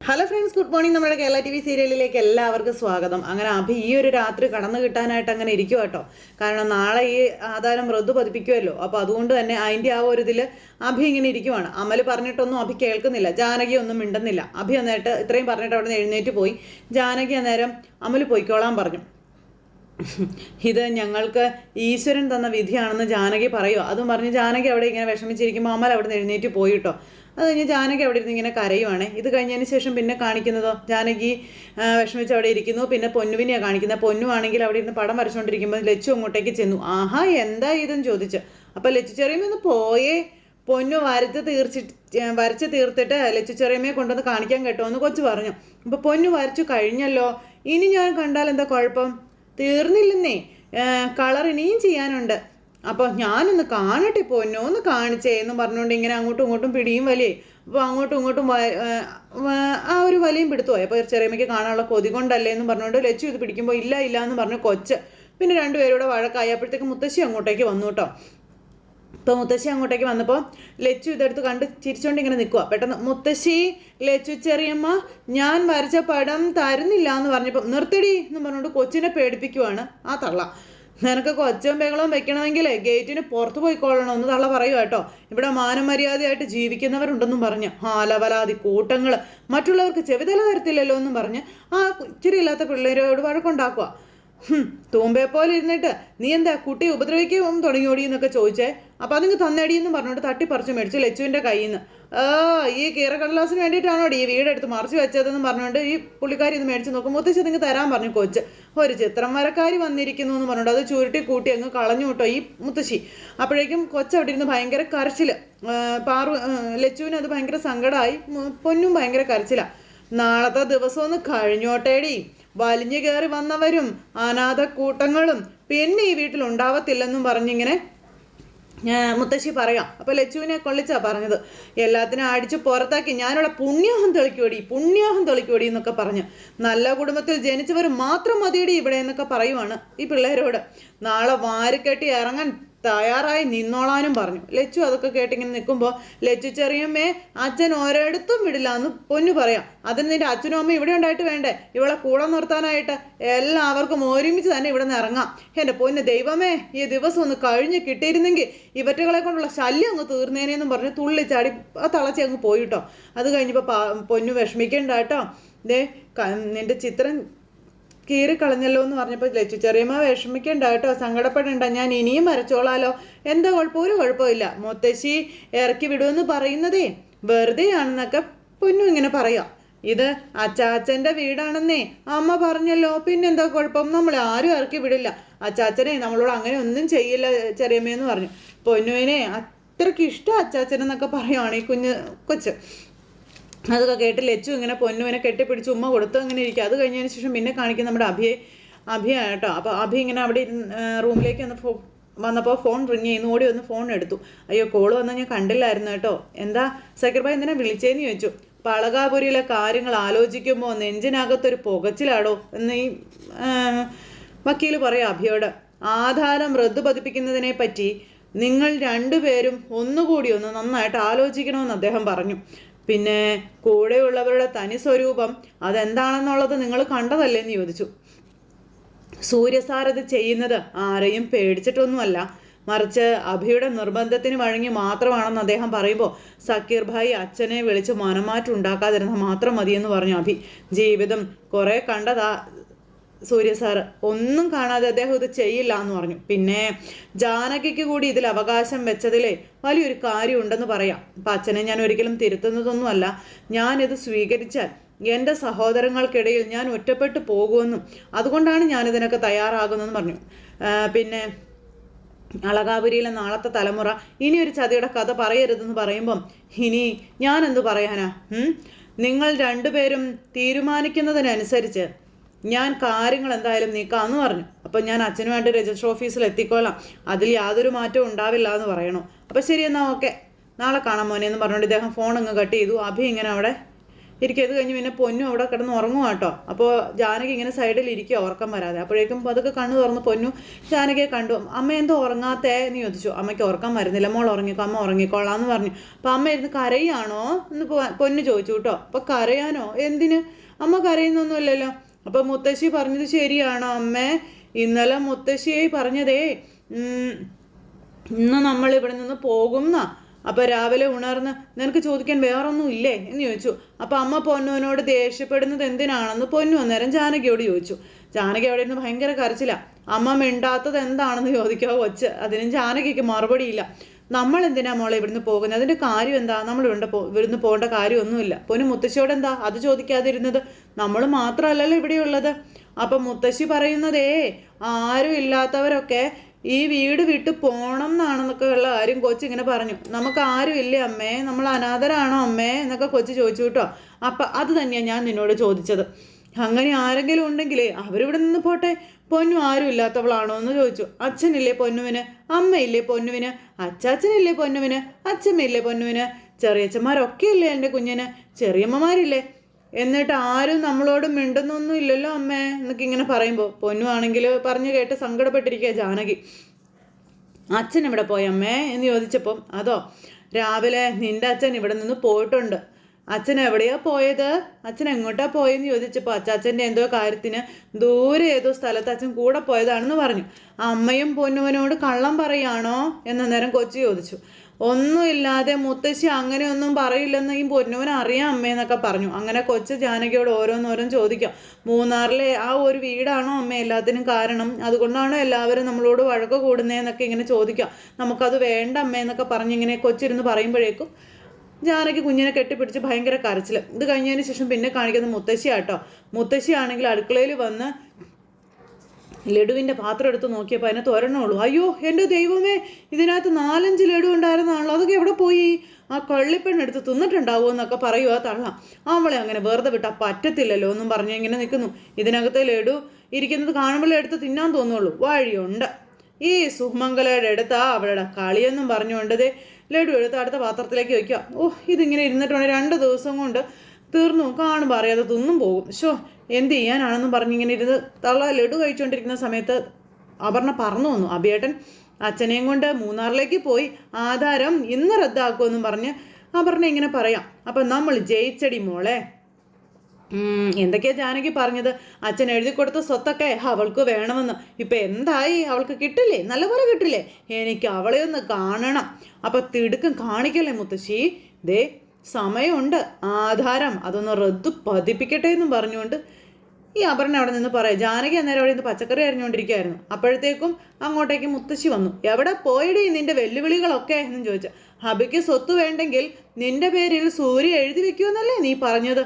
Hello friends good morning നമ്മുടെ Kerala T V സീരിയലിലേക്ക് എല്ലാവർക്കും സ്വാഗതം. അങ്ങനെ അഭി ഈ ഒരു രാത്രി കടന്നു കിട്ടാനായിട്ട് അങ്ങനെ ഇരിക്കും കേട്ടോ. കാരണം നാളെ ഈ ആധാരം റദ്ദു പതിപ്പിക്കുമല്ലോ അപ്പോൾ അതുകൊണ്ട് തന്നെ അതിന്റെ ആ ഒരു ഇതിൽ അഭി ഇങ്ങനെ ഇരിക്കുവാണ്. അമൽ പറഞ്ഞിട്ടൊന്നും അഭി കേൾക്കുന്നില്ല. ജാനകി ഒന്നും മിണ്ടുന്നില്ല. അഭി എന്നിട്ട് ഇത്രയും പറഞ്ഞിട്ട് അവിടെ നിന്ന് എഴുന്നേറ്റ് പോയി. ജാനകി അന്നേരം അമൽ പൊയ്ക്കോളാൻ പറഞ്ഞു. ഇത് ഞങ്ങൾക്ക് ഈശ്വരൻ തന്ന വിധിയാണെന്ന് ജാനകി പറയുമോ അതും പറഞ്ഞ് ജാനകി അവിടെ ഇങ്ങനെ വിഷമിച്ചിരിക്കുമ്പോൾ അമൽ അവിടെ നിന്ന് എഴുന്നേറ്റ് പോയിട്ടോ അത് കഴിഞ്ഞ് ജാനകി അവിടെ ഇരുന്ന് ഇങ്ങനെ കരയുവാണ്. ഇത് കഴിഞ്ഞതിന് ശേഷം പിന്നെ കാണിക്കുന്നതോ? ജാനകി വിഷമിച്ച് അവിടെ ഇരിക്കുന്നു. പിന്നെ പൊന്നുവിനെയാണ് കാണിക്കുന്നത്. പൊന്നുവാണെങ്കിൽ അവിടെ ഇരുന്ന് പടം വരച്ചുകൊണ്ടിരിക്കുമ്പോൾ ലച്ചു അങ്ങോട്ടേക്ക് ചെന്നു. ആഹാ എന്താ ഇതെന്ന് ചോദിച്ചു? അപ്പോൾ ലച്ചു ചെറിയമ്മ പോയേ. പൊന്നു വരച്ച് തീർച്ചിട്ട് വരച്ച് തീർത്തിട്ട് ലച്ചു ചെറിയമ്മയെ കൊണ്ടുവന്ന് കാണിക്കാൻ കേട്ടോ എന്ന് കൊച്ചു പറഞ്ഞു. അപ്പോൾ പൊന്നു വരച്ചു കഴിഞ്ഞല്ലോ. ഇനി ഞാൻ കണ്ടാൽ എന്താ കുഴപ്പം? തീർന്നില്ലെന്നേ. കളർ ഇനിയും ചെയ്യാനുണ്ട്. അപ്പോൾ ഞാനൊന്ന് കാണട്ടെ പൊന്നോ ഒന്ന് കാണിച്ചേ എന്ന് പറഞ്ഞുകൊണ്ട് ഇങ്ങനെ അങ്ങോട്ടും ഇങ്ങോട്ടും പിടിയും വലിയേ അപ്പോൾ അങ്ങോട്ടും ഇങ്ങോട്ടും ആ, ഒരു വലിയും പിടുത്തുപോയി. അപ്പോൾ ചെറിയമ്മയ്ക്ക് കാണാനുള്ള കൊതി കൊണ്ടല്ലേ എന്ന് പറഞ്ഞുകൊണ്ട് ലച്ചു ഇത് പിടിക്കുമ്പോൾ ഇല്ല ഇല്ല എന്ന് പറഞ്ഞു കൊച്ച്. പിന്നെ രണ്ടുപേരൂടെ വഴക്കായി അപ്പോഴത്തേക്ക് മുത്തശ്ശി അങ്ങോട്ടേക്ക് വന്നു കേട്ടോ. ഇപ്പോൾ മുത്തശ്ശി അങ്ങോട്ടേക്ക് വന്നപ്പോൾ ലച്ചു ഇതെടുത്ത് കണ്ട് ചിരിച്ചുകൊണ്ട് ഇങ്ങനെ നിൽക്കുക പെട്ടെന്ന് മുത്തശ്ശി ലച്ചു ചെറിയമ്മ ഞാൻ വരച്ച പടം തരുന്നില്ല എന്ന് പറഞ്ഞപ്പോൾ നിർത്തടി എന്ന് പറഞ്ഞുകൊണ്ട് കൊച്ചിനെ പേടിപ്പിക്കുവാണ് ആ തള്ള. നിനക്ക് കൊച്ചും ബഹളവും വെക്കണമെങ്കിൽ ഗേറ്റിന് പുറത്ത് പോയിക്കൊള്ളണം എന്ന് തള്ള പറയുക കേട്ടോ. ഇവിടെ മാനമര്യാദയായിട്ട് ജീവിക്കുന്നവരുണ്ടെന്നും പറഞ്ഞ് ആലവലാതി കൂട്ടങ്ങൾ മറ്റുള്ളവർക്ക് ചെവിതല തരത്തില്ലല്ലോ എന്നും പറഞ്ഞ് ആ ഇച്ചിരി ഇല്ലാത്ത പിള്ളേരോട് വഴക്കുണ്ടാക്കുക തൂമ്പയെ പോലെ ഇരുന്നിട്ട് നീ എന്താ കുട്ടി ഉപദ്രവിക്കും തുടങ്ങിയോടി എന്നൊക്കെ ചോദിച്ചേ? അപ്പം അതിങ്ങ് തന്നേടി എന്ന് പറഞ്ഞുകൊണ്ട് തട്ടിപ്പറിച്ച് മേടിച്ച് ലച്ചുവിന്റെ കയ്യിൽ നിന്ന് ആ ഈ കീറക്കടലാസിന് വേണ്ടിയിട്ടാണോ ഈ വീടെടുത്ത് മറിച്ച് വെച്ചതെന്ന് പറഞ്ഞുകൊണ്ട് ഈ പുള്ളിക്കാരി ഇത് മേടിച്ച് നോക്കും. മുത്തശ്ശി നിങ്ങൾക്ക് തരാൻ പറഞ്ഞു കൊച്ച്. ഒരു ചിത്രം വരക്കാരി വന്നിരിക്കുന്നു എന്ന് പറഞ്ഞുകൊണ്ട് അത് ചുരുട്ടി കൂട്ടി അങ്ങ് കളഞ്ഞു കേട്ടോ ഈ മുത്തശ്ശി. അപ്പോഴേക്കും കൊച്ച് അവിടെ ഇരുന്ന് ഭയങ്കര കരച്ചിൽ പാറു ലച്ചുവിന് അത് ഭയങ്കര സങ്കടമായി പൊന്നും ഭയങ്കര കരച്ചിലാണ് നാളത്തെ ദിവസം ഒന്ന് കഴിഞ്ഞോട്ടേടി. വലിഞ്ഞു കയറി വന്നവരും അനാഥ കൂട്ടങ്ങളും പിന്നെ ഈ വീട്ടിൽ ഉണ്ടാവത്തില്ലെന്നും പറഞ്ഞിങ്ങനെ മുത്തശ്ശി പറയാം. അപ്പോൾ ലച്ചുവിനെ കൊള്ളിച്ചാ പറഞ്ഞത്. എല്ലാത്തിനും അടിച്ച് പുറത്താക്കി ഞാനിവിടെ പുണ്യാഹം തെളിക്കോടി പുണ്യാഹം തെളിക്കോടി എന്നൊക്കെ പറഞ്ഞു. നല്ല കുടുംബത്തിൽ ജനിച്ചവർ മാത്രം മതിയടി ഇവിടെ എന്നൊക്കെ പറയുവാണ് ഈ പിള്ളേരോട്. നാളെ വാരിക്കെട്ടി ഇറങ്ങാൻ തയ്യാറായി നിന്നോളാനും പറഞ്ഞു. ലച്ചു അതൊക്കെ കേട്ടിങ്ങനെ നിൽക്കുമ്പോൾ ലച്ചു ചെറിയമ്മേ അച്ഛൻ ഒരിടത്തും വിടില്ല എന്ന് പൊന്നു പറയാം. അതിന് നിന്റെ അച്ഛനും അമ്മയും ഇവിടെ ഉണ്ടായിട്ട് വേണ്ടേ? ഇവളെ കൂടെ നിർത്താനായിട്ട് എല്ലാവർക്കും ഒരുമിച്ച് തന്നെ ഇവിടെ നിന്ന് ഇറങ്ങാം. എന്റെ പൊന്ന് ദൈവമേ ഈ ദിവസം ഒന്ന് കഴിഞ്ഞ് കിട്ടിയിരുന്നെങ്കിൽ ഇവറ്റകളെ കൊണ്ടുള്ള ശല്യം അങ്ങ് തീർന്നേനെന്നും പറഞ്ഞ് തുള്ളിച്ചാടി തളച്ചി അങ്ങ് പോയിട്ടോ അത് കഴിഞ്ഞപ്പോൾ പൊന്നു വിഷമിക്കേണ്ട കേട്ടോ ദേ നിന്റെ ചിത്രം കീറിക്കളഞ്ഞല്ലോ എന്ന് പറഞ്ഞപ്പോൾ ലച്ചു ചെറിയമ്മ വിഷമിക്കണ്ട കേട്ടോ സങ്കടപ്പെടണ്ട ഞാൻ ഇനിയും വരച്ചോളാലോ എന്താ കുഴപ്പം? ഒരു കുഴപ്പമില്ല. മുത്തശ്ശി ഇറക്കി വിടുമെന്ന് പറയുന്നതേ വെറുതെയാണെന്നൊക്കെ പൊന്നു ഇങ്ങനെ പറയാം. ഇത് അച്ചാച്ചന്റെ വീടാണെന്നേ അമ്മ പറഞ്ഞല്ലോ. പിന്നെന്താ കുഴപ്പം? നമ്മൾ ആരും ഇറക്കി വിടില്ല. അച്ചാച്ചനെ നമ്മളോട് അങ്ങനെ ഒന്നും ചെയ്യില്ല ചെറിയമ്മയെന്ന് പറഞ്ഞു. പൊന്നുവിനെ അത്രയ്ക്ക് ഇഷ്ടം അച്ചാച്ചനെന്നൊക്കെ പറയുവാണ് ഈ കുഞ്ഞ് കൊച്ച്. അതൊക്കെ കേട്ട് ലച്ചു ഇങ്ങനെ പൊന്നുവിനെ കെട്ടിപ്പിടിച്ച് ഉമ്മ കൊടുത്തു അങ്ങനെ ഇരിക്കുക അത് കഴിഞ്ഞതിന് ശേഷം പിന്നെ കാണിക്കുന്ന നമ്മുടെ അഭിയെ അഭിയ കേട്ടോ. അപ്പോൾ അഭി ഇങ്ങനെ അവിടെ റൂമിലേക്ക് വന്ന് ഫോ വന്നപ്പോൾ ഫോൺ റിങ് ചെയ്യുന്നു. ഓടി വന്ന് ഫോൺ എടുത്തു. അയ്യോ കോൾ വന്നാൽ ഞാൻ കണ്ടില്ലായിരുന്നു കേട്ടോ. എന്താ? സക്കീർ ഭായി എന്തിനാ വിളിച്ചേന്ന് ചോദിച്ചു. പളകാപുരിയിലെ കാര്യങ്ങൾ ആലോചിക്കുമ്പോൾ നെഞ്ചിനകത്തൊരു പുകച്ചിലാടോ എന്ന് ഈ വക്കീൽ പറയാം അഭിയോട്. ആധാരം റദ്ദു പതിപ്പിക്കുന്നതിനെ പറ്റി നിങ്ങൾ രണ്ടുപേരും ഒന്നുകൂടി ഒന്ന് നന്നായിട്ട് ആലോചിക്കണമെന്ന് അദ്ദേഹം പറഞ്ഞു. പിന്നെ കൂടെയുള്ളവരുടെ തനി സ്വരൂപം അതെന്താണെന്നുള്ളത് നിങ്ങൾ കണ്ടതല്ലേ എന്ന് ചോദിച്ചു. സൂര്യസാർ ഇത് ചെയ്യുന്നത് ആരെയും പേടിച്ചിട്ടൊന്നുമല്ല. മറിച്ച് അഭിയുടെ നിർബന്ധത്തിന് വഴങ്ങി മാത്രമാണെന്ന് അദ്ദേഹം പറയുമ്പോൾ സക്കീർ ഭായി അച്ഛനെ വിളിച്ച് മനമാറ്റം ഉണ്ടാക്കാതിരുന്ന മാത്രം മതിയെന്ന് പറഞ്ഞു അഭി. ജീവിതം കുറേ കണ്ടതാ സൂര്യ സാർ ഒന്നും കാണാതെ അദ്ദേഹം ഇത് ചെയ്യില്ല എന്ന് പറഞ്ഞു. പിന്നെ ജാനകിക്ക് കൂടി ഇതിൽ അവകാശം വെച്ചതിലെ വലിയൊരു കാര്യം ഉണ്ടെന്ന് പറയാം. അപ്പം അച്ഛനെ ഞാൻ ഒരിക്കലും തിരുത്തുന്നതൊന്നുമല്ല. ഞാനിത് സ്വീകരിച്ചാൽ എന്റെ സഹോദരങ്ങൾക്കിടയിൽ ഞാൻ ഒറ്റപ്പെട്ടു പോകുമെന്നും അതുകൊണ്ടാണ് ഞാനിതിനൊക്കെ തയ്യാറാകുന്നതെന്ന് പറഞ്ഞു. പിന്നെ അളകാപുരിയിലെ നാളത്തെ തലമുറ ഇനി ഒരു ചതിയുടെ കഥ പറയരുതെന്ന് പറയുമ്പം ഇനി ഞാൻ എന്തു പറയാനാ? നിങ്ങൾ രണ്ടുപേരും തീരുമാനിക്കുന്നതിനനുസരിച്ച് ഞാൻ കാര്യങ്ങൾ എന്തായാലും നീക്കാമെന്ന് പറഞ്ഞു. അപ്പം ഞാൻ അച്ഛനുമായിട്ട് രജിസ്റ്റർ ഓഫീസിൽ എത്തിക്കോളാം. അതിൽ യാതൊരു മാറ്റവും ഉണ്ടാവില്ല എന്ന് പറയണു. അപ്പം ശരി എന്നാൽ ഓക്കെ. നാളെ കാണാം മോനെ എന്ന് പറഞ്ഞുകൊണ്ട് ഇദ്ദേഹം ഫോൺ അങ്ങ് കട്ട് ചെയ്തു. അഭി ഇങ്ങനെ അവിടെ ഇരിക്കുക ഇത് കഴിഞ്ഞ് പിന്നെ പൊന്നു അവിടെ കിടന്ന് ഉറങ്ങുക കേട്ടോ. അപ്പോൾ ജാനകി ഇങ്ങനെ സൈഡിൽ ഇരിക്കുക ഉറക്കം വരാതെ. അപ്പോഴേക്കും അതൊക്കെ കണ്ണു തുറന്ന് പൊന്നു ജാനകിയെ കണ്ടു. അമ്മ എന്തോ ഉറങ്ങാത്തേ എന്ന് ചോദിച്ചു. അമ്മയ്ക്ക് ഉറക്കം വരുന്നില്ല. മോൾ ഉറങ്ങിക്കോ അമ്മ ഉറങ്ങിക്കോളാം എന്ന് പറഞ്ഞു. അപ്പോൾ അമ്മ ഇരുന്ന് കരയാണോ എന്ന് പൊന്നു ചോദിച്ചു കേട്ടോ. അപ്പോൾ കരയാനോ? എന്തിന്? അമ്മ കരയുന്നൊന്നുമില്ലല്ലോ. അപ്പം മുത്തശ്ശി പറഞ്ഞത് ശരിയാണോ അമ്മ? ഇന്നലെ മുത്തശ്ശിയായി പറഞ്ഞതേ ഇന്ന് നമ്മൾ ഇവിടെ നിന്ന് പോകുന്ന. അപ്പൊ രാവിലെ ഉണർന്ന് നിനക്ക് ചോദിക്കാൻ വേറൊന്നും ഇല്ലേ? എന്ന് ചോദിച്ചു. അപ്പൊ അമ്മ പൊന്നുവിനോട് ദേഷ്യപ്പെടുന്നത് എന്തിനാണെന്ന് പൊന്നു അന്നേരം ജാനകിയോട് ചോദിച്ചു. ജാനകി അവിടെ ഇരുന്ന് ഭയങ്കര കരച്ചില്ല അമ്മ മിണ്ടാത്തത് എന്താണെന്ന് ചോദിക്കാവോ കൊച്ച് അതിനും ജാനകിക്ക് മറുപടിയില്ല. നമ്മൾ എന്തിനാ മോളെ ഇവിടുന്ന് പോകുന്നത്? അതിന്റെ കാര്യം എന്താ? നമ്മൾ ഇവിടെ ഇവിടുന്ന് പോകേണ്ട കാര്യമൊന്നുമില്ല. പൊന്നു മുത്തശ്ശിയോട് എന്താ? അത് ചോദിക്കാതിരുന്നത് നമ്മൾ മാത്രമല്ലല്ലോ ഇവിടെയുള്ളത്. അപ്പൊ മുത്തശ്ശി പറയുന്നതേ ആരും ഇല്ലാത്തവരൊക്കെ ഈ വീട് വിട്ട് പോണം എന്നാണെന്നൊക്കെ ഉള്ള കാര്യം കൊച്ചു ഇങ്ങനെ പറഞ്ഞു. നമുക്ക് ആരും ഇല്ലേ അമ്മേ? നമ്മൾ അനാഥരാണോ അമ്മേ? എന്നൊക്കെ കൊച്ചു ചോദിച്ചു കേട്ടോ. അപ്പൊ അത് തന്നെയാണ് ഞാൻ നിന്നോട് ചോദിച്ചത്. അങ്ങനെ ആരെങ്കിലും ഉണ്ടെങ്കിലേ അവരിവിടെ നിന്ന് പോട്ടെ. പൊന്നു ആരും ഇല്ലാത്തവളാണോ എന്ന് ചോദിച്ചു. അച്ഛനില്ലേ പൊന്നുവിന്? അമ്മയില്ലേ പൊന്നുവിന്? അച്ചാച്ചനില്ലേ പൊന്നുവിന്? അച്ഛമ്മയില്ലേ പൊന്നുവിന്? ചെറിയച്ഛന്മാരൊക്കെ ഇല്ലേ എന്റെ കുഞ്ഞിന്? ചെറിയമ്മമാരില്ലേ? എന്നിട്ട് ആരും നമ്മളോട് മിണ്ടുന്നൊന്നും ഇല്ലല്ലോ അമ്മേ എന്നൊക്കെ ഇങ്ങനെ പറയുമ്പോൾ പൊന്നു ആണെങ്കിൽ പറഞ്ഞു കേട്ട് സങ്കടപ്പെട്ടിരിക്കുക ജാനകി. അച്ഛൻ ഇവിടെ പോയി അമ്മേ എന്ന് ചോദിച്ചപ്പം അതോ രാവിലെ നിന്റെ അച്ഛൻ ഇവിടെ നിന്ന് പോയിട്ടുണ്ട്. അച്ഛൻ എവിടെയാ പോയത്? അച്ഛൻ എങ്ങോട്ടാ പോയെന്ന് ചോദിച്ചപ്പോൾ അച്ചാച്ചന്റെ എന്തോ കാര്യത്തിന് ദൂരെ ഏതോ സ്ഥലത്ത് അച്ഛൻ കൂടെ പോയതാണെന്ന് പറഞ്ഞു. അമ്മയും പൊന്നുവനോട് കള്ളം പറയാണോ? എന്ന നേരം കൊച്ചു ചോദിച്ചു. ഒന്നുമില്ലാതെ മുത്തശ്ശി അങ്ങനെയൊന്നും പറയില്ലെന്ന് ഈ പൊന്നുവൻ അറിയാം അമ്മയെന്നൊക്കെ പറഞ്ഞു. അങ്ങനെ കൊച്ചു ജാനകിയോട് ഓരോന്നോരോന്ന് ചോദിക്കാം. മൂന്നാറിലെ ആ ഒരു വീടാണോ അമ്മ എല്ലാത്തിനും കാരണം? അതുകൊണ്ടാണോ എല്ലാവരും നമ്മളോട് വഴക്ക് കൂടുന്നതെന്നൊക്കെ ഇങ്ങനെ ചോദിക്കാം. നമുക്കത് വേണ്ട അമ്മയെന്നൊക്കെ പറഞ്ഞിങ്ങനെ കൊച്ചിരുന്ന് പറയുമ്പോഴേക്കും ജാനകി കുഞ്ഞിനെ കെട്ടിപ്പിടിച്ച് ഭയങ്കര കരച്ചിൽ ഇത് കഴിഞ്ഞതിന് ശേഷം പിന്നെ കാണിക്കുന്നത് മുത്തശ്ശിയാട്ടോ. മുത്തശ്ശിയാണെങ്കിൽ അടുക്കളയിൽ വന്ന് ലഡുവിന്റെ പാത്രം എടുത്ത് നോക്കിയപ്പോൾ അതിനകത്ത് ഒരെണ്ണമുള്ളൂ അയ്യോ എന്റെ ദൈവമേ ഇതിനകത്ത് നാലഞ്ച് ലഡു ഉണ്ടായിരുന്നാണല്ലോ. അതൊക്കെ എവിടെ പോയി? ആ കള്ളിപ്പെണ്ണെടുത്ത് തിന്നിട്ടുണ്ടാവുമോ എന്നൊക്കെ പറയുക തള്ള. അവളെ അങ്ങനെ വെറുതെ വിട്ടാൽ പറ്റത്തില്ലല്ലോ എന്നും പറഞ്ഞ് ഇങ്ങനെ നിൽക്കുന്നു. ഇതിനകത്തെ ലഡു ഇരിക്കുന്നത് കാണുമ്പോൾ എടുത്ത് തിന്നാൻ തോന്നുള്ളൂ. വഴിയുണ്ട്. ഈ സുമംഗലയുടെ അടുത്താ അവളുടെ കളിയെന്നും പറഞ്ഞുകൊണ്ടത് ലഡു എടുത്ത് അടുത്ത പാത്രത്തിലേക്ക് വയ്ക്കുക ഓ ഇതിങ്ങനെ ഇരുന്നിട്ടുണ്ട് രണ്ട് ദിവസം കൊണ്ട് തീർന്നു. കാണുമ്പോൾ അറിയാതെ തിന്നും പോകും. ഷോ എന്ത് ചെയ്യാനാണെന്നും പറഞ്ഞിങ്ങനെ ഇരുന്ന് തള്ള ലഡു കഴിച്ചുകൊണ്ടിരിക്കുന്ന സമയത്ത് അപർണ പറന്നു വന്നു. അഭിയേട്ടൻ അച്ഛനെയും കൊണ്ട് മൂന്നാറിലേക്ക് പോയി ആധാരം ഇന്ന് റദ്ദാക്കുമെന്നും പറഞ്ഞ് അപർണ ഇങ്ങനെ പറയാം. അപ്പം നമ്മൾ ജയിച്ചടി മോളെ. എന്തൊക്കെയാ ജാനകി പറഞ്ഞത്? അച്ഛൻ എഴുതി കൊടുത്ത സ്വത്തൊക്കെ അവൾക്ക് വേണമെന്ന്. ഇപ്പൊ എന്തായി? അവൾക്ക് കിട്ടില്ലേ? നല്ലപോലെ കിട്ടില്ലേ? എനിക്ക് അവളെ ഒന്ന് കാണണം. അപ്പൊ തിടുക്കം കാണിക്കല്ലേ മുത്തശ്ശി? ദേ സമയമുണ്ട്. ആധാരം അതൊന്ന് റദ്ദു പതിപ്പിക്കട്ടെ എന്നും പറഞ്ഞുകൊണ്ട് ഈ അപർണ അവിടെ നിന്ന് പറയാം ജാനകി അന്നേരം അവിടെ നിന്ന് പച്ചക്കറി അരിഞ്ഞുകൊണ്ടിരിക്കുകയായിരുന്നു അപ്പോഴത്തേക്കും അങ്ങോട്ടേക്ക് മുത്തശ്ശി വന്നു. എവിടെ പോയിടേ നിന്റെ വെല്ലുവിളികളൊക്കെ? എന്നും ചോദിച്ചു. ഹബിക്ക് സ്വത്ത് വേണ്ടെങ്കിൽ നിന്റെ പേരിൽ സൂര്യ എഴുതി വെക്കുമെന്നല്ലേ നീ പറഞ്ഞത്.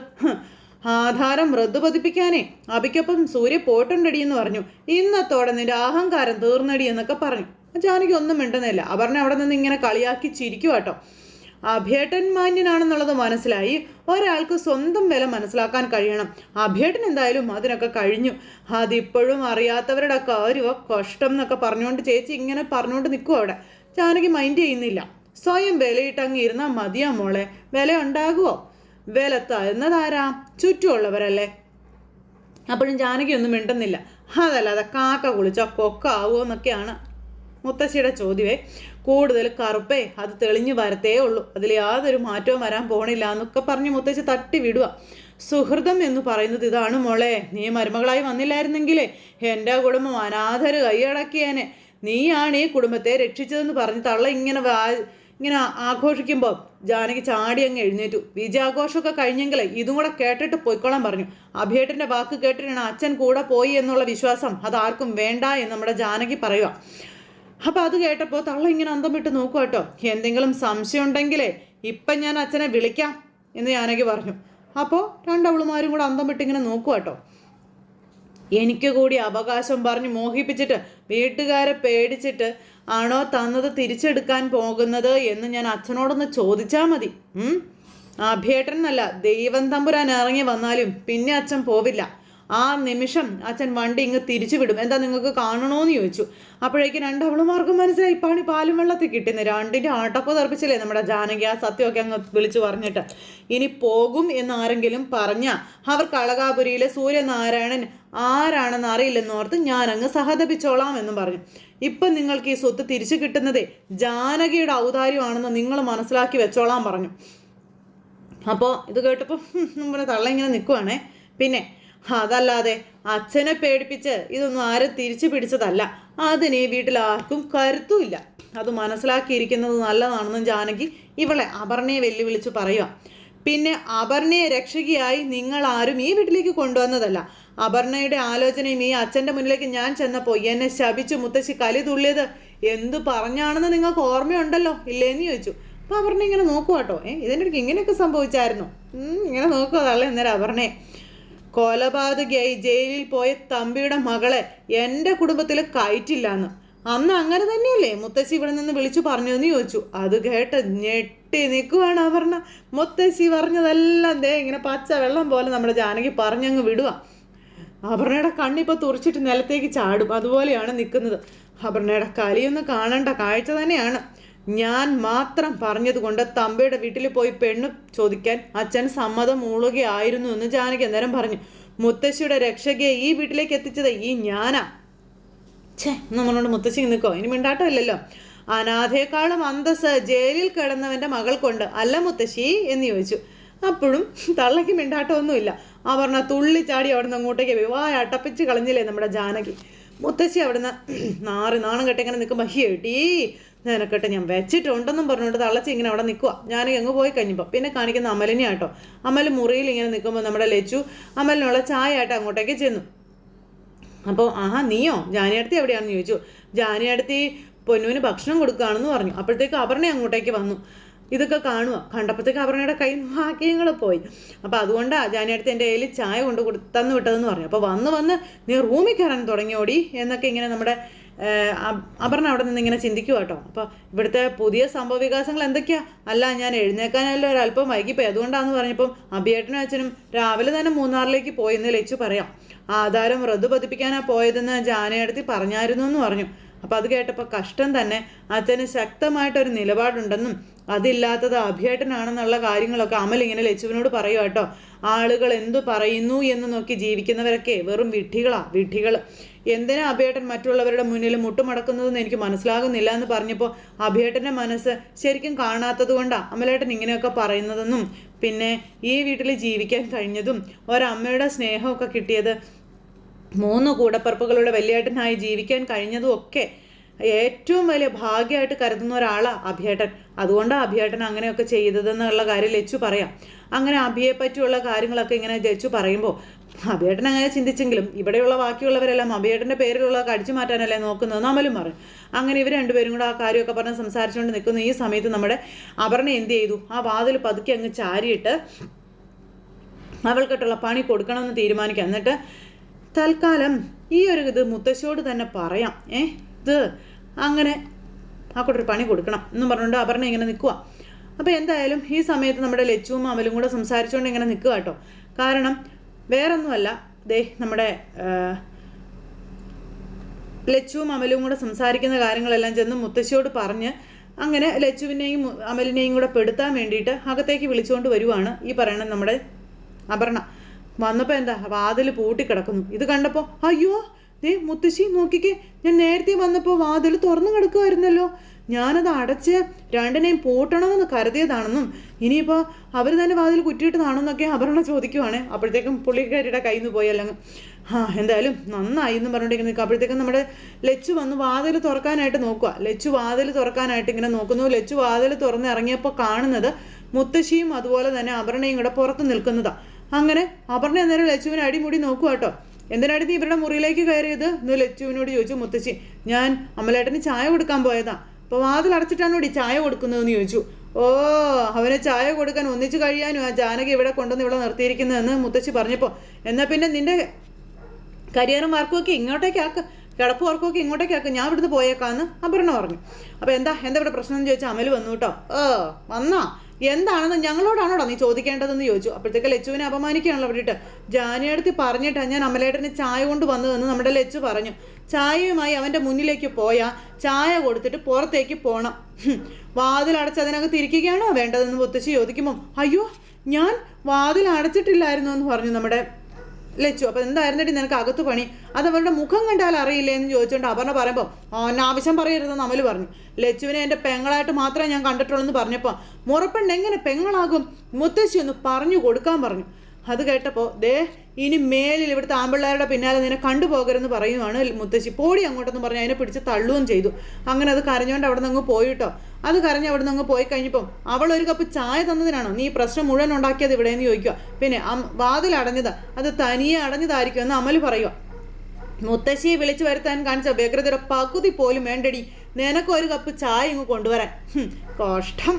ആധാരം റദ്ദു പതിപ്പിക്കാനേ അബിക്കൊപ്പം സൂര്യ പോയിട്ടുണ്ടടി എന്ന് പറഞ്ഞു. ഇന്നത്തോടെ നിന്റെ അഹങ്കാരം തീർന്നടി എന്നൊക്കെ പറഞ്ഞു. ജാനകി ഒന്നും മിണ്ടുന്നില്ല. അപർണ അവിടെ നിന്ന് ഇങ്ങനെ കളിയാക്കി ചിരിക്കുവാട്ടോ അഭേട്ടൻ മാന്യനാണെന്നുള്ളത് മനസ്സിലായി. ഒരാൾക്ക് സ്വന്തം വില മനസ്സിലാക്കാൻ കഴിയണം. അഭേട്ടൻ എന്തായാലും അതിനൊക്കെ കഴിഞ്ഞു. അതിപ്പോഴും അറിയാത്തവരുടെ കാര്യമോ കഷ്ടം എന്നൊക്കെ പറഞ്ഞുകൊണ്ട് ചേച്ചി ഇങ്ങനെ പറഞ്ഞുകൊണ്ട് നിൽക്കും അവിടെ. ജാനകി മൈൻഡ് ചെയ്യുന്നില്ല. സ്വയം വിലയിട്ടങ്ങ് ഇരുന്നാൽ മതിയാ മോളെ. വില ഉണ്ടാകുമോ വില എന്നതാരാ? ചുറ്റുമുള്ളവരല്ലേ? അപ്പോഴും ജാനകി ഒന്നും മിണ്ടുന്നില്ല. അതല്ലാതെ കാക്ക കുളിച്ച കൊക്കാവോ എന്നൊക്കെയാണ് മുത്തശ്ശിയുടെ ചോദ്യമേ. കൂടുതൽ കറുപ്പേ അത് തെളിഞ്ഞു വരത്തേ ഉള്ളൂ. അതിൽ യാതൊരു മാറ്റവും വരാൻ പോണില്ല എന്നൊക്കെ പറഞ്ഞ് മുത്തശ്ശി തട്ടി വിടുക സുഹൃതം എന്ന് പറയുന്നത് ഇതാണ് മോളെ. നീ മരുമകളായി വന്നില്ലായിരുന്നെങ്കിലേ എന്റെ കുടുംബം അനാഥര് കൈയടക്കിയേനെ. നീയാണ് ഈ കുടുംബത്തെ രക്ഷിച്ചതെന്ന് പറഞ്ഞ് തള്ള ഇങ്ങനെ ഇങ്ങനെ ആഘോഷിക്കുമ്പോൾ ജാനകി ചാടി അങ്ങ് എഴുന്നേറ്റു. വിജയാഘോഷമൊക്കെ കഴിഞ്ഞെങ്കിൽ ഇതും കൂടെ കേട്ടിട്ട് പൊയ്ക്കോളാൻ പറഞ്ഞു. അഭിയേട്ടന്റെ വാക്ക് കേട്ടിട്ടാണ് അച്ഛൻ കൂടെ പോയി എന്നുള്ള വിശ്വാസം അതാർക്കും വേണ്ട എന്ന് നമ്മുടെ ജാനകി പറയുക അപ്പം അത് കേട്ടപ്പോൾ തള്ള ഇങ്ങനെ അന്തം വിട്ട് നോക്കുക കേട്ടോ. എന്തെങ്കിലും സംശയം ഉണ്ടെങ്കിലേ ഇപ്പം ഞാൻ അച്ഛനെ വിളിക്കാം എന്ന് ജാനകി പറഞ്ഞു. അപ്പോൾ രണ്ടവളുമാരും കൂടെ അന്തം വിട്ട് ഇങ്ങനെ നോക്കുക കേട്ടോ. എനിക്ക് കൂടി അവകാശം പറഞ്ഞ് മോഹിപ്പിച്ചിട്ട് വീട്ടുകാരെ പേടിച്ചിട്ട് ആണോ തന്നത് തിരിച്ചെടുക്കാൻ പോകുന്നത് എന്ന് ഞാൻ അച്ഛനോടൊന്ന് ചോദിച്ചാൽ മതി. എന്നല്ല ദൈവം തമ്പുരാൻ ഇറങ്ങി വന്നാലും പിന്നെ അച്ഛൻ പോവില്ല. ആ നിമിഷം അച്ഛൻ വണ്ടി ഇങ്ങ് തിരിച്ചു വിടും. എന്താ നിങ്ങൾക്ക് കാണണോന്ന് ചോദിച്ചു. അപ്പോഴേക്കും രണ്ടവളുമാർക്കും മനസ്സിലായി. പണി പാലും വെള്ളത്തിൽ കിട്ടുന്നത്. രണ്ടിന്റെ ആട്ടപ്പ് തർപ്പിച്ചില്ലേ നമ്മുടെ ജാനകി. ആ സത്യമൊക്കെ അങ്ങ് വിളിച്ചു പറഞ്ഞിട്ട്. ഇനി പോകും എന്നാരെങ്കിലും പറഞ്ഞ അവർ കളകാപുരിയിലെ സൂര്യനാരായണൻ ആരാണെന്ന് അറിയില്ലെന്നോർത്ത് ഞാൻ അങ്ങ് സഹതപിച്ചോളാം എന്നും പറഞ്ഞു. ഇപ്പം നിങ്ങൾക്ക് ഈ സ്വത്ത് തിരിച്ചു കിട്ടുന്നതേ ജാനകിയുടെ ഔദാര്യമാണെന്ന് നിങ്ങൾ മനസ്സിലാക്കി വെച്ചോളാം പറഞ്ഞു. അപ്പോൾ ഇത് കേട്ടപ്പോൾ നമ്മുടെ തള്ള ഇങ്ങനെ നിൽക്കുവാണേ പിന്നെ അതല്ലാതെ അച്ഛനെ പേടിപ്പിച്ച് ഇതൊന്നും ആരും തിരിച്ചു പിടിച്ചതല്ല. അതിന് ഈ വീട്ടിൽ ആർക്കും കരുത്തുമില്ല അത് മനസ്സിലാക്കിയിരിക്കുന്നത് നല്ലതാണെന്നും ജാനകി ഇവളെ അപർണയെ വെല്ലുവിളിച്ച് പറയുക പിന്നെ അപർണയെ രക്ഷകയായി നിങ്ങൾ ആരും ഈ വീട്ടിലേക്ക് കൊണ്ടുവന്നതല്ല. അപർണയുടെ ആലോചനയും ഈ അച്ഛന്റെ മുന്നിലേക്ക് ഞാൻ ചെന്നപ്പോൾ എന്നെ ശപിച്ച് മുത്തശ്ശി കലി തുള്ളിയത് എന്തു പറഞ്ഞാണെന്ന് നിങ്ങൾക്ക് ഓർമ്മയുണ്ടല്ലോ? ഇല്ലേന്ന് ചോദിച്ചു. അപ്പോൾ അപർണ ഇങ്ങനെ നോക്കുക കേട്ടോ ഏ ഇതിന്റെ ഇടയ്ക്ക് ഇങ്ങനെയൊക്കെ സംഭവിച്ചായിരുന്നു. ഇങ്ങനെ നോക്കുക അതല്ലേ അന്നേരം അപർണയെ. കൊലപാതകയായി ജയിലിൽ പോയ തമ്പിയുടെ മകളെ എന്റെ കുടുംബത്തിൽ കയറ്റില്ലാന്ന്. അന്ന് അങ്ങനെ തന്നെയല്ലേ? മുത്തശ്ശി ഇവിടെ നിന്ന് വിളിച്ചു പറഞ്ഞു എന്ന് ചോദിച്ചു. അത് കേട്ട് ഞെട്ടി നിൽക്കുവാണ് അപർണ. മുത്തശ്ശി പറഞ്ഞതെല്ലാം ദേ ഇങ്ങനെ പച്ച വെള്ളം പോലെ നമ്മുടെ ജാനകി പറഞ്ഞങ്ങ് വിടുക അപർണയുടെ കണ്ണിപ്പോൾ തുറച്ചിട്ട് നിലത്തേക്ക് ചാടും. അതുപോലെയാണ് നിൽക്കുന്നത് അപർണയുടെ കലിയൊന്ന് കാണേണ്ട. കാഴ്ച തന്നെയാണ്. ഞാൻ മാത്രം പറഞ്ഞതുകൊണ്ട് തമ്പയുടെ വീട്ടിൽ പോയി പെണ്ണ് ചോദിക്കാൻ അച്ഛൻ സമ്മതം മൂളുകയായിരുന്നു എന്ന് ജാനകി അന്നേരം പറഞ്ഞു. മുത്തശ്ശിയുടെ രക്ഷകയെ ഈ വീട്ടിലേക്ക് എത്തിച്ചത് ഈ ഞാനാ. ഛേ നമ്മളോട് മുത്തശ്ശി നിൽക്കോ ഇനി മിണ്ടാട്ടം ഇല്ലല്ലോ. അനാഥയെക്കാളും അന്തസ് ജയിലിൽ കിടന്നവന്റെ മകൾക്കുണ്ട്. അല്ല മുത്തശ്ശി? എന്ന് ചോദിച്ചു. അപ്പോഴും തള്ളയ്ക്ക് മിണ്ടാട്ടമൊന്നുമില്ല. ആ പറഞ്ഞ തുള്ളി ചാടി അങ്ങോട്ടേക്ക് വിവാഹ അട്ടപ്പിച്ച് കളഞ്ഞില്ലേ നമ്മുടെ ജാനകി? മുത്തശ്ശി അവിടുന്ന് നാറി നാണം കെട്ടി ഇങ്ങനെ നിൽക്കുമ്പോൾ ഹേട്ടീ നിനക്കട്ടെ ഞാൻ വെച്ചിട്ടുണ്ടെന്നും പറഞ്ഞുകൊണ്ട് തള്ളച്ചി ഇങ്ങനെ അവിടെ നിൽക്കുക ഞാൻ എങ്ങ് പോയി കഴിഞ്ഞപ്പോൾ പിന്നെ കാണിക്കുന്ന അമലിനെ ആട്ടോ. അമൽ മുറിയിൽ ഇങ്ങനെ നിൽക്കുമ്പോൾ നമ്മുടെ ലച്ചു അമലിനുള്ള ചായ ആയിട്ട് അങ്ങോട്ടേക്ക് ചെന്നു. അപ്പോൾ ആഹാ നീയോ? ജാനിയടുത്തി എവിടെയാണെന്ന് ചോദിച്ചു. ജാനിയടുത്തി പൊന്നുവിന് ഭക്ഷണം കൊടുക്കുകയാണെന്ന് പറഞ്ഞു. അപ്പോഴത്തേക്ക് അപർണ അങ്ങോട്ടേക്ക് വന്നു. ഇതൊക്കെ കാണുക കണ്ടപ്പോഴത്തേക്ക് അപർണയുടെ കയ്യിൽ നിന്ന് വാക്യങ്ങൾ പോയി. അപ്പോൾ അതുകൊണ്ടാണ് ജാനിയടുത്ത് എന്റെ കയ്യിൽ ചായ കൊണ്ട് കൊടു തന്നു വിട്ടതെന്ന് പറഞ്ഞു. അപ്പോൾ വന്ന് വന്ന് നീ റൂമിൽ കയറാൻ തുടങ്ങിയോടി എന്നൊക്കെ ഇങ്ങനെ നമ്മുടെ അപർണ അവിടെ നിന്ന് ഇങ്ങനെ ചിന്തിക്കുക കേട്ടോ. അപ്പോൾ ഇവിടുത്തെ പുതിയ സംഭവ വികാസങ്ങൾ എന്തൊക്കെയാ? അല്ല ഞാൻ എഴുന്നേക്കാനല്ലോ ഒരല്പം വൈകിപ്പോയി. അതുകൊണ്ടാന്ന് പറഞ്ഞപ്പം അഭിയേട്ടനും അച്ഛനും രാവിലെ തന്നെ മൂന്നാറിലേക്ക് പോയി എന്ന് ലച്ചു പറയാം. ആധാരം റദ്ദു പതിപ്പിക്കാനാ പോയതെന്ന് ജാനയടുത്തി പറഞ്ഞായിരുന്നു എന്ന് പറഞ്ഞു. അപ്പോൾ അത് കേട്ടപ്പോൾ കഷ്ടം തന്നെ. അച്ഛന് ശക്തമായിട്ടൊരു നിലപാടുണ്ടെന്നും അതില്ലാത്തത് അഭ്യേട്ടനാണെന്നുള്ള കാര്യങ്ങളൊക്കെ അമൽ ഇങ്ങനെ ലച്ചുവിനോട് പറയുക കേട്ടോ. ആളുകൾ എന്തു പറയുന്നു എന്ന് നോക്കി ജീവിക്കുന്നവരൊക്കെ വെറും വിഡ്ഢികളാ വിഡ്ഢികൾ എന്തിനാ അഭിയേട്ടൻ മറ്റുള്ളവരുടെ മുന്നിൽ മുട്ടുമടക്കുന്നതെന്ന് എനിക്ക് മനസ്സിലാകുന്നില്ല എന്ന് പറഞ്ഞപ്പോൾ അഭിയേട്ടന്റെ മനസ്സ് ശരിക്കും കാണാത്തത് കൊണ്ടാണ് അമലേട്ടൻ ഇങ്ങനെയൊക്കെ പറയുന്നതെന്നും പിന്നെ ഈ വീട്ടിൽ ജീവിക്കാൻ കഴിഞ്ഞതും ഒരമ്മയുടെ സ്നേഹമൊക്കെ കിട്ടിയത് മൂന്ന് കൂടപ്പറപ്പുകളുടെ വലിയേട്ടനായി ജീവിക്കാൻ കഴിഞ്ഞതും ഒക്കെ ഏറ്റവും വലിയ ഭാഗ്യമായിട്ട് കരുതുന്ന ഒരാളാണ് അഭിയേട്ടൻ. അതുകൊണ്ടാണ് അഭിയേട്ടൻ അങ്ങനെയൊക്കെ ചെയ്തതെന്നുള്ള കാര്യം ലച്ചു പറയാം. അങ്ങനെ അഭിയെ പറ്റിയുള്ള കാര്യങ്ങളൊക്കെ ഇങ്ങനെ ലച്ചു പറയുമ്പോൾ അഭിയേട്ടൻ അങ്ങനെ ചിന്തിച്ചെങ്കിലും ഇവിടെയുള്ള ബാക്കിയുള്ളവരെല്ലാം അഭിയേട്ടന്റെ പേരിലുള്ളതൊക്കെ അടിച്ചു മാറ്റാനല്ലേ നോക്കുന്നത്? അമലും പറയും. അങ്ങനെ ഇവർ രണ്ടുപേരും കൂടെ ആ കാര്യമൊക്കെ പറഞ്ഞ് സംസാരിച്ചുകൊണ്ട് നിൽക്കുന്ന. ഈ സമയത്ത് നമ്മുടെ അപർണ എന്ത് ചെയ്തു? ആ വാതിൽ പതുക്കെ അങ്ങ് ചാരിയിട്ട് അവൾക്കിട്ടുള്ള പണി കൊടുക്കണമെന്ന് തീരുമാനിക്കാം എന്നിട്ട് തൽക്കാലം ഈ ഒരു ഇത് മുത്തശ്ശിയോട് തന്നെ പറയാം. ഏ ഇത് അങ്ങനെ ആ കൂട്ടൊരു പണി കൊടുക്കണം എന്നും പറഞ്ഞുകൊണ്ട് അപർണ ഇങ്ങനെ നിൽക്കുക അപ്പോൾ എന്തായാലും ഈ സമയത്ത് നമ്മുടെ ലച്ചുവും അമലും കൂടെ സംസാരിച്ചുകൊണ്ട് ഇങ്ങനെ നിൽക്കുക കേട്ടോ. കാരണം വേറൊന്നുമല്ല ദേ നമ്മുടെ ലച്ചുവും അമലും കൂടെ സംസാരിക്കുന്ന കാര്യങ്ങളെല്ലാം ചെന്ന് മുത്തശ്ശിയോട് പറഞ്ഞ് അങ്ങനെ ലച്ചുവിനെയും അമലിനെയും കൂടെ പെടുത്താൻ വേണ്ടിയിട്ട് അകത്തേക്ക് വിളിച്ചുകൊണ്ട് വരുവാണ് ഈ പറയണ നമ്മുടെ അപർണ. വന്നപ്പോൾ എന്താ വാതിൽ പൂട്ടിക്കിടക്കുന്നു. ഇത് കണ്ടപ്പോൾ അയ്യോ ദേ മുത്തശ്ശി നോക്കിക്കേ ഞാൻ നേരത്തെ വന്നപ്പോൾ വാതിൽ തുറന്നു കിടക്കുമായിരുന്നല്ലോ ഞാനത് അടച്ച് രണ്ടിനെയും പൂട്ടണമെന്ന് കരുതിയതാണെന്നും ഇനിയിപ്പോൾ അവർ തന്നെ വാതിൽ കുറ്റിയിട്ടതാണെന്നൊക്കെ അപർണ ചോദിക്കുവാണ്. അപ്പോഴത്തേക്കും പുള്ളിക്കാരിയുടെ കയ്യിൽ നിന്ന് പോയല്ലോ ആ എന്തായാലും നന്നായി എന്ന് പറഞ്ഞുകൊണ്ടിരിക്കുന്ന. നിൽക്കുക അപ്പോഴത്തേക്കും നമ്മുടെ ലച്ചു വന്ന് വാതിൽ തുറക്കാനായിട്ട് നോക്കുക ലച്ചു വാതിൽ തുറക്കാനായിട്ട് ഇങ്ങനെ നോക്കുന്നു. ലച്ചു വാതിൽ തുറന്ന് ഇറങ്ങിയപ്പോൾ കാണുന്നത് മുത്തശ്ശിയും അതുപോലെ തന്നെ അപർണയും കൂടെ പുറത്ത് നിൽക്കുന്നതാ. അങ്ങനെ അപർണ അന്നേരം ലച്ചുവിനെ അടിമുടി നോക്കുക കേട്ടോ. എന്തിനാടി നീ ഇവരുടെ മുറിയിലേക്ക് കയറിയത്? എന്ന് ലച്ചുവിനോട് ചോദിച്ചു മുത്തശ്ശി ഞാൻ അമലേട്ടന് ചായ കൊടുക്കാൻ പോയതാ. അപ്പോൾ വാതിൽ അടച്ചിട്ടാണ് കൂടി ചായ കൊടുക്കുന്നതെന്ന് ചോദിച്ചു. ഓ അവന് ചായ കൊടുക്കാൻ ഒന്നിച്ചു കഴിയാനും ആ ജാനകി ഇവിടെ കൊണ്ടുവന്ന് ഇവിടെ നിർത്തിയിരിക്കുന്നതെന്ന് മുത്തശ്ശി പറഞ്ഞപ്പോൾ എന്നാൽ പിന്നെ നിന്റെ കരിയറും വർക്കും ഒക്കെ ഇങ്ങോട്ടേക്ക് കിടപ്പ് ഉറക്കമൊക്കെ ഇങ്ങോട്ടേക്കാക്കും ഞാൻ ഇവിടുന്ന് പോയേക്കാന്ന് അപർണ പറഞ്ഞു. അപ്പോൾ എന്താ? എന്താ ഇവിടെ പ്രശ്നം എന്ന് ചോദിച്ചാൽ അമൽ വന്നു കേട്ടോ ഏ വന്നാ? എന്താണെന്ന് ഞങ്ങളോടാണോടാ നീ ചോദിക്കേണ്ടതെന്ന് ചോദിച്ചു. അപ്പോഴത്തേക്ക് ലച്ചുവിനെ അപമാനിക്കുകയാണല്ലോ അവിടെ ജാനിയടുത്ത് പറഞ്ഞിട്ട് ഞാൻ അമലേട്ടന് ചായ കൊണ്ട് വന്നതെന്ന് നമ്മുടെ ലച്ചു പറഞ്ഞു. ചായയുമായി അവന്റെ മുന്നിലേക്ക് പോയാൽ ചായ കൊടുത്തിട്ട് പുറത്തേക്ക് പോകണം വാതിലടച്ച് അതിനകത്ത് ഇരിക്കുകയാണോ വേണ്ടതെന്ന് മുത്തശ്ശി ചോദിക്കുമ്പോൾ അയ്യോ ഞാൻ വാതിൽ അടച്ചിട്ടില്ലായിരുന്നു എന്ന് പറഞ്ഞു നമ്മുടെ ലച്ചു അപ്പം എന്തായിരുന്നിട്ട് നിനക്ക് അകത്ത് പണി? അത് അവരുടെ മുഖം കണ്ടാൽ അറിയില്ലേ എന്ന് ചോദിച്ചുകൊണ്ട് അപർണ പറയുമ്പോൾ അനാവശ്യം പറയരുതെന്ന് അമൽ പറഞ്ഞു. ലച്ചുവിനെ എന്റെ പെങ്ങളായിട്ട് മാത്രമേ ഞാൻ കണ്ടിട്ടുള്ളൂ എന്ന് പറഞ്ഞപ്പോൾ മുറപ്പെണ്ണ് എങ്ങനെ പെങ്ങളാകും? മുത്തശ്ശി ഒന്ന് പറഞ്ഞു കൊടുക്കാൻ പറഞ്ഞു. അത് കേട്ടപ്പോൾ ദേ ഇനി മേലിൽ ഇവിടുത്തെ ആമ്പിള്ളേരുടെ പിന്നാലെ നിന്നെ കണ്ടുപോകരുതെന്ന് പറയുവാണ് മുത്തശ്ശി. പോടി അങ്ങോട്ടെന്ന് പറഞ്ഞ് അതിനെ പിടിച്ച് തള്ളുകയും ചെയ്തു. അങ്ങനെ അത് കരഞ്ഞുകൊണ്ട് അവിടെ നിന്ന് അങ്ങ് പോയിട്ടോ അത് കരഞ്ഞ് അവിടെ നിന്ന് അങ്ങ് പോയി കഴിഞ്ഞപ്പം അവൾ ഒരു കപ്പ് ചായ തന്നതിനാണോ? നീ പ്രശ്നം മുഴുവൻ ഉണ്ടാക്കിയത് ഇവിടെ എന്ന് ചോദിക്കുക. പിന്നെ വാതിൽ അടഞ്ഞത് അത് തനിയെ അടഞ്ഞതായിരിക്കും എന്ന് അമൽ പറയുക മുത്തശ്ശിയെ വിളിച്ചു വരുത്താൻ കാണിച്ച വ്യഗ്രതയുടെ പകുതി പോലും വേണ്ടടി. നിനക്ക് ഒരു കപ്പ് ചായ ഇങ്ങ് കൊണ്ടുവരാൻ. കോഷ്ടം.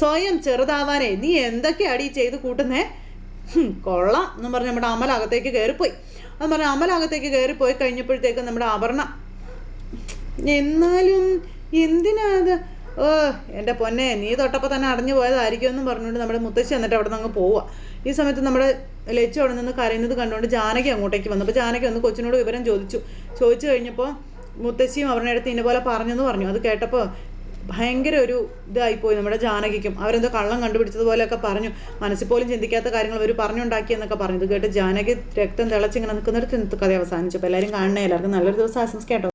സ്വയം ചെറുതാവാനേ. നീ എന്തൊക്കെ എന്തൊക്കെയാടി ചെയ്ത് കൂട്ടുന്നേ? കൊള്ളാം എന്നും പറഞ്ഞ് നമ്മുടെ അമലകത്തേക്ക് കയറിപ്പോയി അത് പറഞ്ഞ അമലകത്തേക്ക് കയറിപ്പോയി കഴിഞ്ഞപ്പോഴത്തേക്ക് നമ്മുടെ അപർണ എന്നാലും എന്തിനാ അത്? ഓ എന്റെ പൊന്നെ നീ തൊട്ടപ്പോൾ തന്നെ അടഞ്ഞു പോയതായിരിക്കും എന്നും പറഞ്ഞുകൊണ്ട് നമ്മുടെ മുത്തശ്ശി എന്നിട്ട് അവിടെ നിന്ന് അങ്ങ് പോവുക. ഈ സമയത്ത് നമ്മുടെ ലച്ചു അവിടെ നിന്ന് കരയുന്നത് കണ്ടുകൊണ്ട് ജാനകി അങ്ങോട്ടേക്ക് വന്നു. അപ്പോൾ ജാനകി വന്ന് കൊച്ചിനോട് വിവരം ചോദിച്ചു. ചോദിച്ചു കഴിഞ്ഞപ്പോൾ മുത്തശ്ശിയും അവരുടെ അടുത്ത് ഇന്നെ പോലെ പറഞ്ഞെന്ന് പറഞ്ഞു. അത് കേട്ടപ്പോൾ ഭയങ്കര ഒരു ഇതായിപ്പോയി. നമ്മുടെ ജാനകിക്കും. അവരെന്തോ കള്ളം കണ്ടുപിടിച്ചതുപോലെയൊക്കെ പറഞ്ഞു. മനസ്സിൽ പോലും ചിന്തിക്കാത്ത കാര്യങ്ങൾ അവർ പറഞ്ഞുണ്ടാക്കിയെന്നൊക്കെ പറഞ്ഞു. ഇത് കേട്ട് ജാനകി രക്തം തിളച്ചിങ്ങനെ നിൽക്കുന്നിടത്ത് കഥ അവസാനിച്ചു അപ്പോൾ എല്ലാവരും കാണണേ. എല്ലാവർക്കും നല്ലൊരു ദിവസം ആശംസിക്കാം കേട്ടോ.